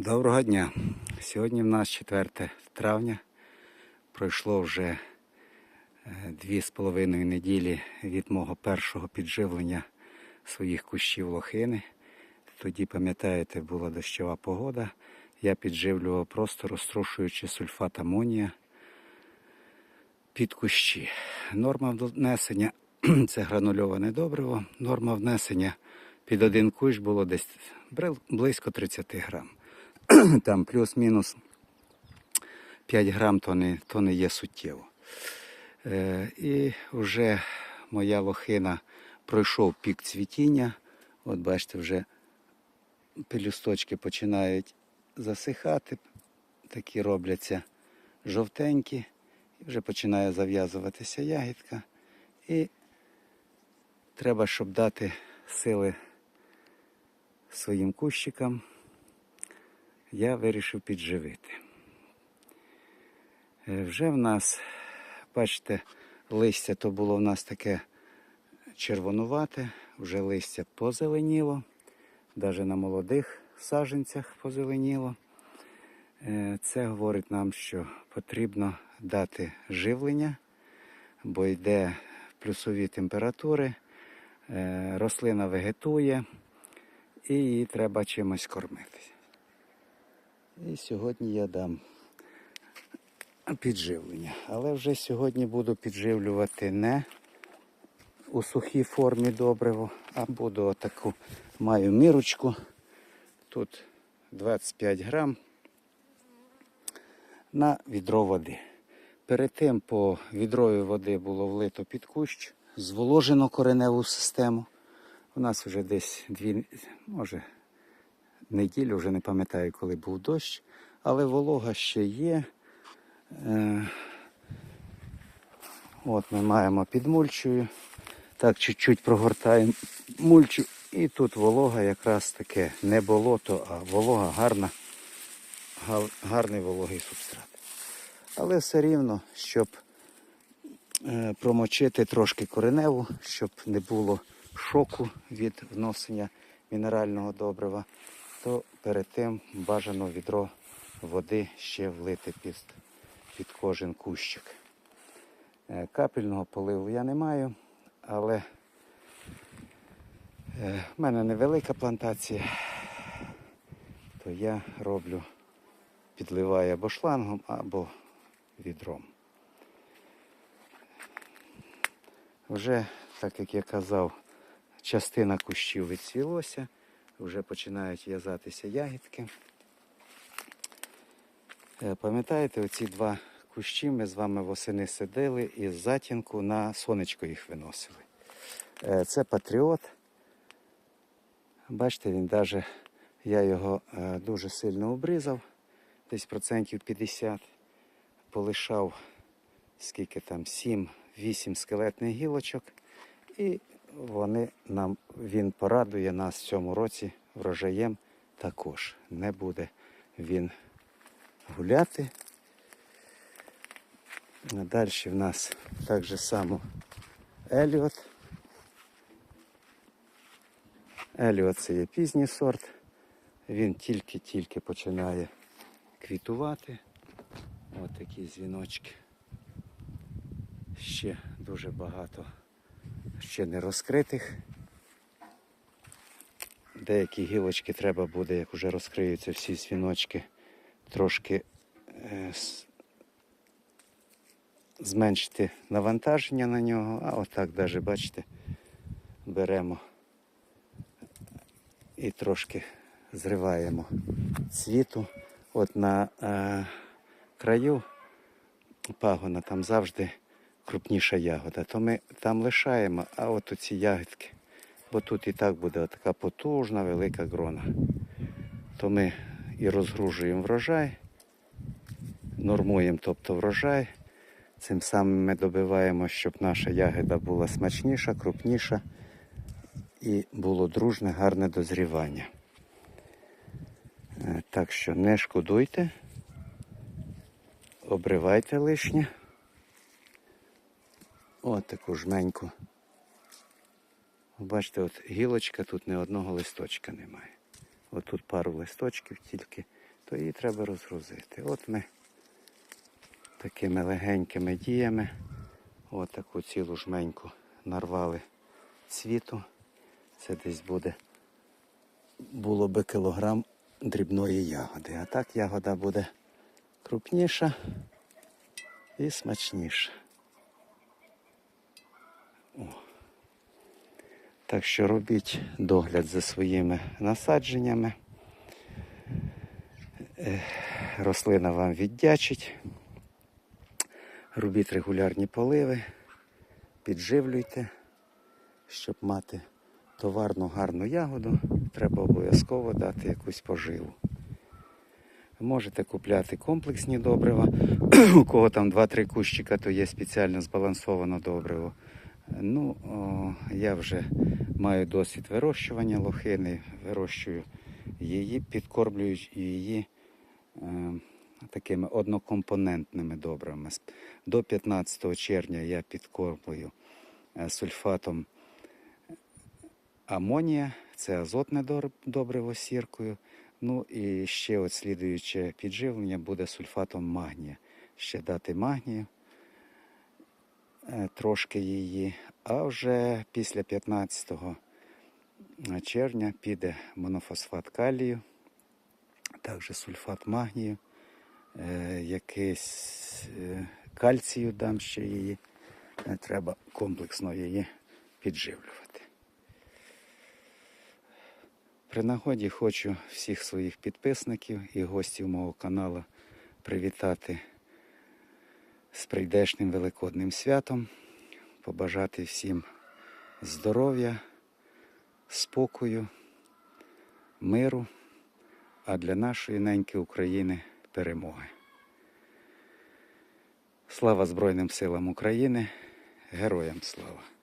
Доброго дня. Сьогодні в нас 4 травня. Пройшло вже е, дві з половиною неділі від мого першого підживлення своїх кущів лохини. Тоді, пам'ятаєте, була дощова погода. Я підживлював просто розтрушуючи сульфат амонія під кущі. Норма внесення це гранульоване добриво. Норма внесення під один кущ було десь близько 30 грам. Там плюс-мінус 5 грам то не, то не є суттєво. Е, і вже моя лохина пройшов пік цвітіння. От бачите, вже пелюсточки починають засихати, такі робляться жовтенькі, і вже починає зав'язуватися ягідка. І треба, щоб дати сили своїм кущикам, я вирішив підживити. Е, Вже в нас, бачите, листя то було в нас таке червонувате, вже листя позеленіло, навіть на молодих саджанцях позеленіло. Е, Це говорить нам, що потрібно дати живлення, бо йде плюсові температури, е, рослина вегетує і її треба чимось кормити. І сьогодні я дам підживлення. Але вже сьогодні буду підживлювати не у сухій формі добриво, а буду отаку маю мірочку. Тут 25 грам на відро води. Перед тим по відрою води було влито під кущ, зволожено кореневу систему. У нас вже десь дві, може, неділю, вже не пам'ятаю, коли був дощ, але волога ще є. Е, От ми маємо під мульчою. Так, чуть-чуть прогортаємо мульчу. І тут волога якраз таке не болото, а волога гарна, гарний вологий субстрат. Але все рівно, щоб е, промочити трошки кореневу, щоб не було шоку від вносення мінерального добрива, то перед тим бажано відро води ще влити під, під кожен кущик. Е, Капельного поливу я не маю, але е, в мене невелика плантація, то я роблю, підливаю або шлангом, або відром. Вже, так як я казав, частина кущів відцвілося, вже починають в'язатися ягідки. Е, Пам'ятаєте, оці два кущі ми з вами восени сидили і з затінку на сонечко їх виносили. Е, Це патріот. Бачите, він даже, я його е, дуже сильно обрізав, десь процентів 50. Полишав скільки там, 7-8 скелетних гілочок. І вони нам, він порадує нас в цьому році врожаєм також. Не буде він гуляти. Далі в нас так же само Еліот. Еліот це є пізній сорт. Він тільки-тільки починає квітувати. Ось такі дзвіночки. Ще дуже багато ще не розкритих. Деякі гілочки треба буде, як вже розкриються всі дзвіночки, трошки е, зменшити навантаження на нього, а отак навіть, бачите, беремо і трошки зриваємо цвіту. От на е, краю пагона там завжди крупніша ягода, то ми там лишаємо, а от оці ягідки, бо тут і так буде така потужна, велика грона. То ми і розгружуємо врожай, нормуємо, тобто врожай. Цим самим ми добиваємо, щоб наша ягода була смачніша, крупніша і було дружне, гарне дозрівання. Е, Так що не шкодуйте, обривайте лишнє. От таку жменьку. Бачите, от гілочка, тут ні одного листочка немає. От тут пару листочків тільки то її треба розгрузити. От ми такими легенькими діями, от таку цілу жменьку нарвали цвіту. Це десь буде, було би кілограм дрібної ягоди. А так ягода буде крупніша і смачніша. Так що робіть догляд за своїми насадженнями. Е, Рослина вам віддячить. Робіть регулярні поливи, підживлюйте, щоб мати товарну гарну ягоду, треба обов'язково дати якусь поживу. Можете купляти комплексні добрива. У кого там 2-3 кущика, то є спеціально збалансоване добриво. Ну, о, я вже маю досвід вирощування лохини, вирощую її, підкормлюю її е, такими однокомпонентними добривами. До 15 червня я підкормлюю е, сульфатом амонія, це азотне добриво сіркою. Ну і ще от слідуюче підживлення буде сульфатом магнія. Ще дати магнію, трошки її. А вже після 15 червня піде монофосфат калію, також сульфат магнію, е, якийсь е, кальцію дам ще її. Е, Треба комплексно її підживлювати. При нагоді хочу всіх своїх підписників і гостів мого каналу привітати з прийдешнім великодним святом, побажати всім здоров'я, спокою, миру, а для нашої неньки України перемоги. Слава Збройним силам України, героям слава!